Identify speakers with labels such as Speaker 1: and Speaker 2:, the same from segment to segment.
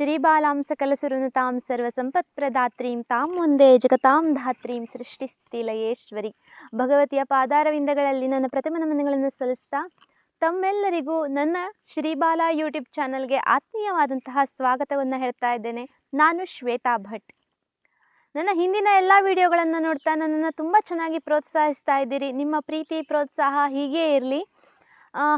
Speaker 1: ಶ್ರೀಬಾಲಾಂ ಸಕಲಸುರನುತಾಂ ಸರ್ವಸಂಪತ್ಪ್ರದಾತ್ರೀಂ ತಾಂ ಮುಂದೆ ಜಗತಾಂ ಧಾತ್ರೀಂ ಸೃಷ್ಟಿಸ್ಥಿತಿಲಯೇಶ್ವರಿ ಭಗವತಿಯ ಪಾದಾರವಿಂದಗಳಲ್ಲಿ ನನ್ನ ಪ್ರಥಮ ನಮನಗಳನ್ನು ಸಲ್ಲಿಸ್ತಾ, ತಮ್ಮೆಲ್ಲರಿಗೂ ನನ್ನ ಶ್ರೀಬಾಲ ಯೂಟ್ಯೂಬ್ ಚಾನಲ್ಗೆ ಆತ್ಮೀಯವಾದಂತಹ ಸ್ವಾಗತವನ್ನು ಹೇಳ್ತಾ ಇದ್ದೇನೆ. ನಾನು ಶ್ವೇತಾ ಭಟ್. ನನ್ನ ಹಿಂದಿನ ಎಲ್ಲ ವಿಡಿಯೋಗಳನ್ನು ನೋಡ್ತಾ ನನ್ನನ್ನು ತುಂಬ ಚೆನ್ನಾಗಿ ಪ್ರೋತ್ಸಾಹಿಸ್ತಾ ಇದ್ದೀರಿ. ನಿಮ್ಮ ಪ್ರೀತಿ, ಪ್ರೋತ್ಸಾಹ ಹೀಗೇ ಇರಲಿ.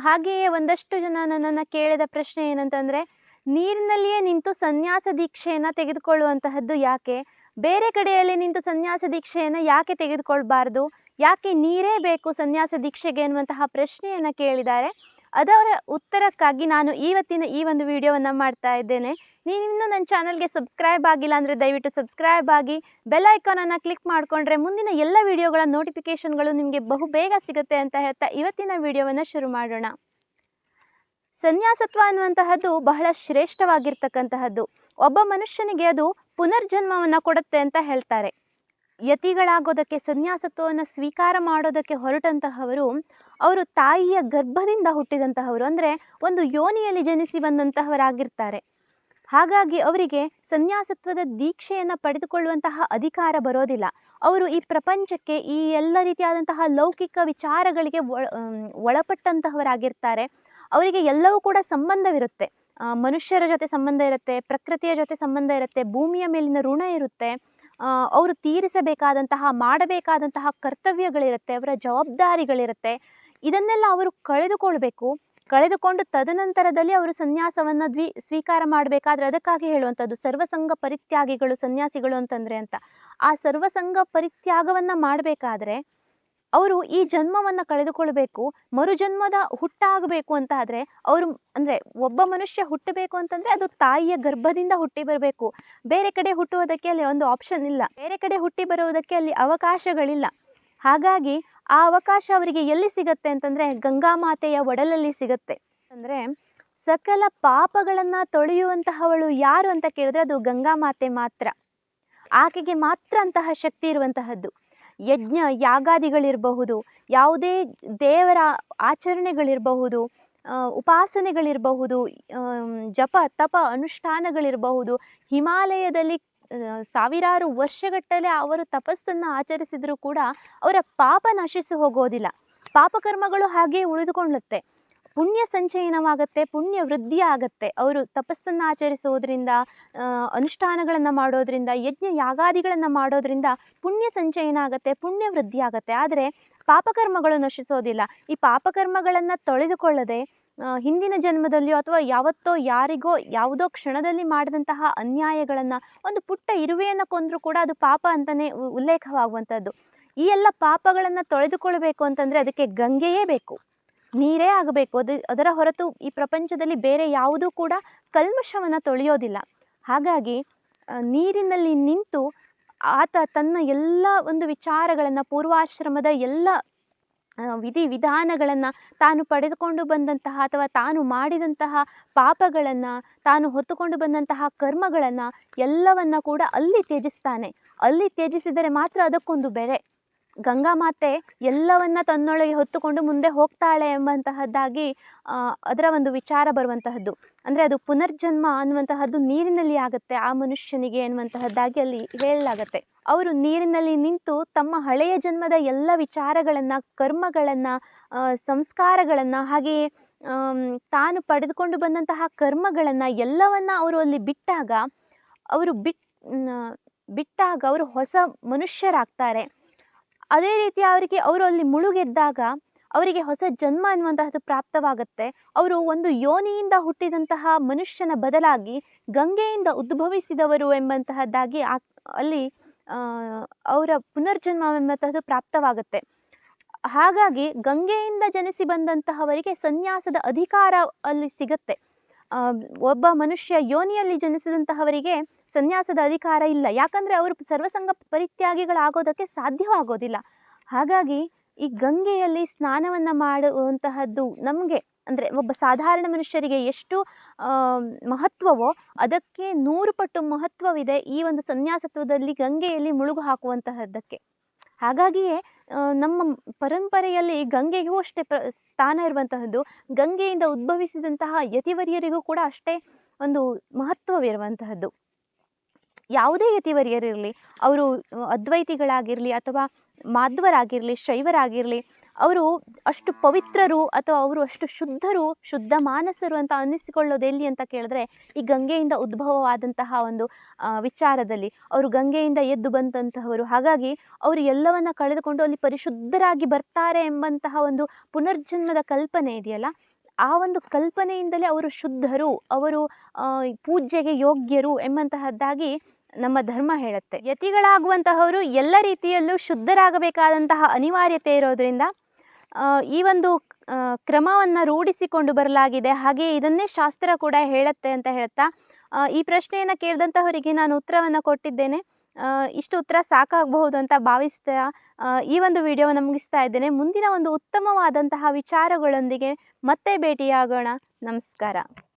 Speaker 1: ಹಾಗೆಯೇ ಒಂದಷ್ಟು ಜನ ನನ್ನನ್ನು ಕೇಳಿದ ಪ್ರಶ್ನೆ ಏನಂತಂದರೆ ನೀರಿನಲ್ಲಿಯೇ ನಿಂತು ಸನ್ಯಾಸ ದೀಕ್ಷೆಯನ್ನು ತೆಗೆದುಕೊಳ್ಳುವಂತಹದ್ದು ಯಾಕೆ? ಬೇರೆ ಕಡೆಯಲ್ಲಿ ನಿಂತು ಸನ್ಯಾಸ ದೀಕ್ಷೆಯನ್ನು ಯಾಕೆ ತೆಗೆದುಕೊಳ್ಬಾರ್ದು? ಯಾಕೆ ನೀರೇ ಬೇಕು ಸನ್ಯಾಸ ದೀಕ್ಷೆಗೆ ಎನ್ನುವಂತಹ ಪ್ರಶ್ನೆಯನ್ನು ಕೇಳಿದ್ದಾರೆ. ಅದರ ಉತ್ತರಕ್ಕಾಗಿ ನಾನು ಇವತ್ತಿನ ಈ ಒಂದು ವಿಡಿಯೋವನ್ನು ಮಾಡ್ತಾ ಇದ್ದೇನೆ. ನೀವಿನ್ನೂ ನನ್ನ ಚಾನಲ್ಗೆ ಸಬ್ಸ್ಕ್ರೈಬ್ ಆಗಿಲ್ಲ ಅಂದರೆ ದಯವಿಟ್ಟು ಸಬ್ಸ್ಕ್ರೈಬ್ ಆಗಿ, ಬೆಲ್ ಐಕಾನನ್ನು ಕ್ಲಿಕ್ ಮಾಡಿಕೊಂಡ್ರೆ ಮುಂದಿನ ಎಲ್ಲ ವಿಡಿಯೋಗಳ ನೋಟಿಫಿಕೇಷನ್ಗಳು ನಿಮಗೆ ಬಹು ಬೇಗ ಸಿಗುತ್ತೆ ಅಂತ ಹೇಳ್ತಾ ಇವತ್ತಿನ ವಿಡಿಯೋವನ್ನು ಶುರು ಮಾಡೋಣ. ಸನ್ಯಾಸತ್ವ ಅನ್ನುವಂತಹದ್ದು ಬಹಳ ಶ್ರೇಷ್ಠವಾಗಿರ್ತಕ್ಕಂತಹದ್ದು. ಒಬ್ಬ ಮನುಷ್ಯನಿಗೆ ಅದು ಪುನರ್ಜನ್ಮವನ್ನು ಕೊಡುತ್ತೆ ಅಂತ ಹೇಳ್ತಾರೆ. ಯತಿಗಳಾಗೋದಕ್ಕೆ, ಸನ್ಯಾಸತ್ವವನ್ನು ಸ್ವೀಕಾರ ಮಾಡೋದಕ್ಕೆ ಹೊರಟಂತಹವರು, ಅವರು ತಾಯಿಯ ಗರ್ಭದಿಂದ ಹುಟ್ಟಿದಂತಹವರು, ಅಂದರೆ ಒಂದು ಯೋನಿಯಲ್ಲಿ ಜನಿಸಿ ಬಂದಂತಹವರಾಗಿರ್ತಾರೆ. ಹಾಗಾಗಿ ಅವರಿಗೆ ಸನ್ಯಾಸತ್ವದ ದೀಕ್ಷೆಯನ್ನು ಪಡೆದುಕೊಳ್ಳುವಂತಹ ಅಧಿಕಾರ ಬರೋದಿಲ್ಲ. ಅವರು ಈ ಪ್ರಪಂಚಕ್ಕೆ ಈ ಎಲ್ಲ ರೀತಿಯಾದಂತಹ ಲೌಕಿಕ ವಿಚಾರಗಳಿಗೆ ಒಳ ಒಳಪಟ್ಟಂತಹವರಾಗಿರ್ತಾರೆ. ಅವರಿಗೆ ಎಲ್ಲವೂ ಕೂಡ ಸಂಬಂಧವಿರುತ್ತೆ. ಮನುಷ್ಯರ ಜೊತೆ ಸಂಬಂಧ ಇರುತ್ತೆ, ಪ್ರಕೃತಿಯ ಜೊತೆ ಸಂಬಂಧ ಇರುತ್ತೆ, ಭೂಮಿಯ ಮೇಲಿನ ಋಣ ಇರುತ್ತೆ. ಅವರು ತೀರಿಸಬೇಕಾದಂತಹ, ಮಾಡಬೇಕಾದಂತಹ ಕರ್ತವ್ಯಗಳಿರುತ್ತೆ, ಅವರ ಜವಾಬ್ದಾರಿಗಳಿರುತ್ತೆ. ಇದನ್ನೆಲ್ಲ ಅವರು ಕಳೆದುಕೊಳ್ಬೇಕು. ಕಳೆದುಕೊಂಡು ತದನಂತರದಲ್ಲಿ ಅವರು ಸನ್ಯಾಸವನ್ನು ದ್ವಿ, ಸ್ವೀಕಾರ ಮಾಡಬೇಕಾದ್ರೆ ಅದಕ್ಕಾಗಿ ಹೇಳುವಂಥದ್ದು, ಸರ್ವಸಂಗ ಪರಿತ್ಯಾಗಿಗಳು ಸನ್ಯಾಸಿಗಳು ಅಂತಂದರೆ ಅಂತ. ಆ ಸರ್ವಸಂಗ ಪರಿತ್ಯಾಗವನ್ನು ಮಾಡಬೇಕಾದ್ರೆ ಅವರು ಈ ಜನ್ಮವನ್ನು ಕಳೆದುಕೊಳ್ಬೇಕು, ಮರುಜನ್ಮದ ಹುಟ್ಟಾಗಬೇಕು ಅಂತ ಆದರೆ ಅವರು ಅಂದರೆ ಒಬ್ಬ ಮನುಷ್ಯ ಹುಟ್ಟಬೇಕು ಅಂತಂದರೆ ಅದು ತಾಯಿಯ ಗರ್ಭದಿಂದ ಹುಟ್ಟಿ ಬರಬೇಕು. ಬೇರೆ ಕಡೆ ಹುಟ್ಟುವುದಕ್ಕೆ ಅಲ್ಲಿ ಒಂದು ಆಪ್ಷನ್ ಇಲ್ಲ. ಬೇರೆ ಕಡೆ ಹುಟ್ಟಿ ಬರುವುದಕ್ಕೆ ಅಲ್ಲಿ ಅವಕಾಶಗಳಿಲ್ಲ. ಹಾಗಾಗಿ ಆ ಅವಕಾಶ ಅವರಿಗೆ ಎಲ್ಲಿ ಸಿಗತ್ತೆ ಅಂತಂದರೆ ಗಂಗಾಮಾತೆಯ ಒಡಲಲ್ಲಿ ಸಿಗತ್ತೆ. ಅಂದರೆ ಸಕಲ ಪಾಪಗಳನ್ನು ತೊಳೆಯುವಂತಹವಳು ಯಾರು ಅಂತ ಕೇಳಿದ್ರೆ ಅದು ಗಂಗಾ ಮಾತೆ ಮಾತ್ರ. ಆಕೆಗೆ ಮಾತ್ರ ಅಂತಹ ಶಕ್ತಿ ಇರುವಂತಹದ್ದು. ಯಜ್ಞ ಯಾಗಾದಿಗಳಿರಬಹುದು, ಯಾವುದೇ ದೇವರ ಆಚರಣೆಗಳಿರಬಹುದು ಉಪಾಸನೆಗಳಿರಬಹುದು ಜಪ, ತಪ, ಅನುಷ್ಠಾನಗಳಿರಬಹುದು, ಹಿಮಾಲಯದಲ್ಲಿ ಸಾವಿರಾರು ವರ್ಷಗಟ್ಟಲೆ ಅವರು ತಪಸ್ಸನ್ನು ಆಚರಿಸಿದರೂ ಕೂಡ ಅವರ ಪಾಪ ನಶಿಸಿ ಹೋಗೋದಿಲ್ಲ. ಪಾಪಕರ್ಮಗಳು ಹಾಗೆ ಉಳಿದುಕೊಳ್ಳುತ್ತೆ. ಪುಣ್ಯ ಸಂಚಯನವಾಗುತ್ತೆ, ಪುಣ್ಯ ವೃದ್ಧಿ ಆಗುತ್ತೆ ಅವರು ತಪಸ್ಸನ್ನು ಆಚರಿಸೋದ್ರಿಂದ ಅನುಷ್ಠಾನಗಳನ್ನು ಮಾಡೋದ್ರಿಂದ, ಯಜ್ಞ ಯಾಗಾದಿಗಳನ್ನು ಮಾಡೋದ್ರಿಂದ ಪುಣ್ಯ ಸಂಚಯನ ಆಗುತ್ತೆ, ಪುಣ್ಯ ವೃದ್ಧಿ ಆಗುತ್ತೆ ಆದರೆ ಪಾಪಕರ್ಮಗಳು ನಶಿಸೋದಿಲ್ಲ. ಈ ಪಾಪಕರ್ಮಗಳನ್ನು ತೊಳೆದುಕೊಳ್ಳದೆ ಹಿಂದಿನ ಜನ್ಮದಲ್ಲಿಯೋ ಅಥವಾ ಯಾವತ್ತೋ ಯಾರಿಗೋ ಯಾವುದೋ ಕ್ಷಣದಲ್ಲಿ ಮಾಡಿದಂತಹ ಅನ್ಯಾಯಗಳನ್ನು, ಒಂದು ಪುಟ್ಟ ಇರುವೆಯನ್ನು ಕೊಂದರೂ ಕೂಡ ಅದು ಪಾಪ ಅಂತಲೇ ಉಲ್ಲೇಖವಾಗುವಂಥದ್ದು ಈ ಎಲ್ಲ ಪಾಪಗಳನ್ನು ತೊಳೆದುಕೊಳ್ಬೇಕು ಅಂತಂದರೆ ಅದಕ್ಕೆ ಗಂಗೆಯೇ ಬೇಕು. ನೀರೇ ಆಗಬೇಕು. ಅದು, ಅದರ ಹೊರತು ಈ ಪ್ರಪಂಚದಲ್ಲಿ ಬೇರೆ ಯಾವುದೂ ಕೂಡ ಕಲ್ಮಶವನ್ನು ತೊಳೆಯೋದಿಲ್ಲ. ಹಾಗಾಗಿ ನೀರಿನಲ್ಲಿ ನಿಂತು ಆತ ತನ್ನ ಎಲ್ಲ ಒಂದು ವಿಚಾರಗಳನ್ನು, ಪೂರ್ವಾಶ್ರಮದ ಎಲ್ಲ ವಿಧಿ ವಿಧಾನಗಳನ್ನು ತಾನು ಪಡೆದುಕೊಂಡು ಬಂದಂತಹ ಅಥವಾ ತಾನು ಮಾಡಿದಂತಹ ಪಾಪಗಳನ್ನು, ತಾನು ಹೊತ್ತುಕೊಂಡು ಬಂದಂತಹ ಕರ್ಮಗಳನ್ನು ಎಲ್ಲವನ್ನು ಕೂಡ ಅಲ್ಲಿ ತ್ಯಜಿಸ್ತಾನೆ. ಅಲ್ಲಿ ತ್ಯಜಿಸಿದರೆ ಮಾತ್ರ ಅದಕ್ಕೊಂದು ಬೆಲೆ ಗಂಗಾಮಾತೆ ಎಲ್ಲವನ್ನ ತನ್ನೊಳಗೆ ಹೊತ್ತುಕೊಂಡು ಮುಂದೆ ಹೋಗ್ತಾಳೆ ಎಂಬಂತಹದ್ದಾಗಿ ಅದರ ಒಂದು ವಿಚಾರ ಬರುವಂತಹದ್ದು. ಅಂದರೆ ಅದು ಪುನರ್ಜನ್ಮ ಅನ್ನುವಂತಹದ್ದು ನೀರಿನಲ್ಲಿ ಆಗುತ್ತೆ, ಆ ಮನುಷ್ಯನಿಗೆ ಅನ್ನುವಂತಹದ್ದಾಗಿ ಅಲ್ಲಿ ಹೇಳಲಾಗತ್ತೆ. ಅವರು ನೀರಿನಲ್ಲಿ ನಿಂತು ತಮ್ಮ ಹಳೆಯ ಜನ್ಮದ ಎಲ್ಲ ವಿಚಾರಗಳನ್ನು, ಕರ್ಮಗಳನ್ನು ಸಂಸ್ಕಾರಗಳನ್ನು, ಹಾಗೆಯೇ ತಾನು ಪಡೆದುಕೊಂಡು ಬಂದಂತಹ ಕರ್ಮಗಳನ್ನು ಎಲ್ಲವನ್ನ ಅವರು ಅಲ್ಲಿ ಬಿಟ್ಟಾಗ, ಅವರು ಬಿಟ್ ಬಿಟ್ಟಾಗ ಅವರು ಹೊಸ ಮನುಷ್ಯರಾಗ್ತಾರೆ. ಅದೇ ರೀತಿ ಅವರಿಗೆ ಅವರು ಅಲ್ಲಿ ಮುಳುಗೆದ್ದಾಗ ಅವರಿಗೆ ಹೊಸ ಜನ್ಮ ಅನ್ನುವಂತಹದ್ದು ಪ್ರಾಪ್ತವಾಗುತ್ತೆ. ಅವರು ಒಂದು ಯೋನಿಯಿಂದ ಹುಟ್ಟಿದಂತಹ ಮನುಷ್ಯನ ಬದಲಾಗಿ ಗಂಗೆಯಿಂದ ಉದ್ಭವಿಸಿದವರು ಎಂಬಂತಹದ್ದಾಗಿ ಆ, ಅಲ್ಲಿ ಅವರ ಪುನರ್ಜನ್ಮವೆಂಬಂತಹದ್ದು ಪ್ರಾಪ್ತವಾಗುತ್ತೆ. ಹಾಗಾಗಿ ಗಂಗೆಯಿಂದ ಜನಿಸಿ ಬಂದಂತಹವರಿಗೆ ಸನ್ಯಾಸದ ಅಧಿಕಾರ ಅಲ್ಲಿ ಸಿಗತ್ತೆ. ಒಬ್ಬ ಮನುಷ್ಯ ಯೋನಿಯಲ್ಲಿ ಜನಿಸಿದಂತಹವರಿಗೆ ಸನ್ಯಾಸದ ಅಧಿಕಾರ ಇಲ್ಲ. ಯಾಕಂದರೆ ಅವರು ಸರ್ವಸಂಗ ಪರಿತ್ಯಾಗಿಗಳಾಗೋದಕ್ಕೆ ಸಾಧ್ಯವಾಗೋದಿಲ್ಲ. ಹಾಗಾಗಿ ಈ ಗಂಗೆಯಲ್ಲಿ ಸ್ನಾನವನ್ನು ಮಾಡುವಂತಹದ್ದು ನಮಗೆ, ಅಂದರೆ ಒಬ್ಬ ಸಾಧಾರಣ ಮನುಷ್ಯರಿಗೆ ಎಷ್ಟು ಮಹತ್ವವೋ ಅದಕ್ಕೆ ನೂರು ಪಟ್ಟು ಮಹತ್ವವಿದೆ ಈ ಒಂದು ಸನ್ಯಾಸತ್ವದಲ್ಲಿ ಗಂಗೆಯಲ್ಲಿ ಮುಳುಗು ಹಾಕುವಂತಹದ್ದಕ್ಕೆ. ಹಾಗಾಗಿಯೇ ನಮ್ಮ ಪರಂಪರೆಯಲ್ಲಿ ಗಂಗೆಗೂ ಅಷ್ಟೇ ಪ್ರ, ಸ್ಥಾನ ಇರುವಂತಹದ್ದು. ಗಂಗೆಯಿಂದ ಉದ್ಭವಿಸಿದಂತಹ ಯತಿವರ್ಯರಿಗೂ ಕೂಡ ಅಷ್ಟೇ ಒಂದು ಮಹತ್ವವಿರುವಂತಹದ್ದು. ಯಾವುದೇ ಯತಿವರ್ಯರಿರಲಿ, ಅವರು ಅದ್ವೈತಿಗಳಾಗಿರಲಿ ಅಥವಾ ಮಾಧ್ವರಾಗಿರಲಿ, ಶೈವರಾಗಿರಲಿ, ಅವರು ಅಷ್ಟು ಪವಿತ್ರರು ಅಥವಾ ಅವರು ಅಷ್ಟು ಶುದ್ಧರು, ಶುದ್ಧ ಮಾನಸರು ಅಂತ ಅನ್ನಿಸಿಕೊಳ್ಳೋದು ಎಲ್ಲಿ ಅಂತ ಕೇಳಿದ್ರೆ ಈ ಗಂಗೆಯಿಂದ ಉದ್ಭವವಾದಂತಹ ಒಂದು ವಿಚಾರದಲ್ಲಿ. ಅವರು ಗಂಗೆಯಿಂದ ಎದ್ದು ಬಂದಂತಹವರು. ಹಾಗಾಗಿ ಅವರು ಎಲ್ಲವನ್ನ ಕಳೆದುಕೊಂಡು ಅಲ್ಲಿ ಪರಿಶುದ್ಧರಾಗಿ ಬರ್ತಾರೆ ಎಂಬಂತಹ ಒಂದು ಪುನರ್ಜನ್ಮದ ಕಲ್ಪನೆ ಇದೆಯಲ್ಲ, ಆ ಒಂದು ಕಲ್ಪನೆಯಿಂದಲೇ ಅವರು ಶುದ್ಧರು, ಅವರು ಪೂಜೆಗೆ ಯೋಗ್ಯರು ಎಂಬಂತಹದ್ದಾಗಿ ನಮ್ಮ ಧರ್ಮ ಹೇಳುತ್ತೆ. ಯತಿಗಳಾಗುವಂತಹವರು ಎಲ್ಲ ರೀತಿಯಲ್ಲೂ ಶುದ್ಧರಾಗಬೇಕಾದಂತಹ ಅನಿವಾರ್ಯತೆ ಇರೋದ್ರಿಂದ ಈ ಒಂದು ಕ್ರಮವನ್ನು ರೂಢಿಸಿಕೊಂಡು ಬರಲಾಗಿದೆ. ಹಾಗೆ ಇದನ್ನೇ ಶಾಸ್ತ್ರ ಕೂಡ ಹೇಳುತ್ತೆ ಅಂತ ಹೇಳ್ತಾ ಈ ಪ್ರಶ್ನೆಯನ್ನು ಕೇಳಿದಂತಹವರಿಗೆ ನಾನು ಉತ್ತರವನ್ನು ಕೊಟ್ಟಿದ್ದೇನೆ. ಇಷ್ಟು ಉತ್ತರ ಸಾಕಾಗಬಹುದು ಅಂತ ಭಾವಿಸ್ತಾ ಈ ಒಂದು ವಿಡಿಯೋವನ್ನು ಮುಗಿಸ್ತಾ ಇದ್ದೇನೆ. ಮುಂದಿನ ಒಂದು ಉತ್ತಮವಾದಂತಹ ವಿಚಾರಗಳೊಂದಿಗೆ ಮತ್ತೆ ಭೇಟಿಯಾಗೋಣ. ನಮಸ್ಕಾರ.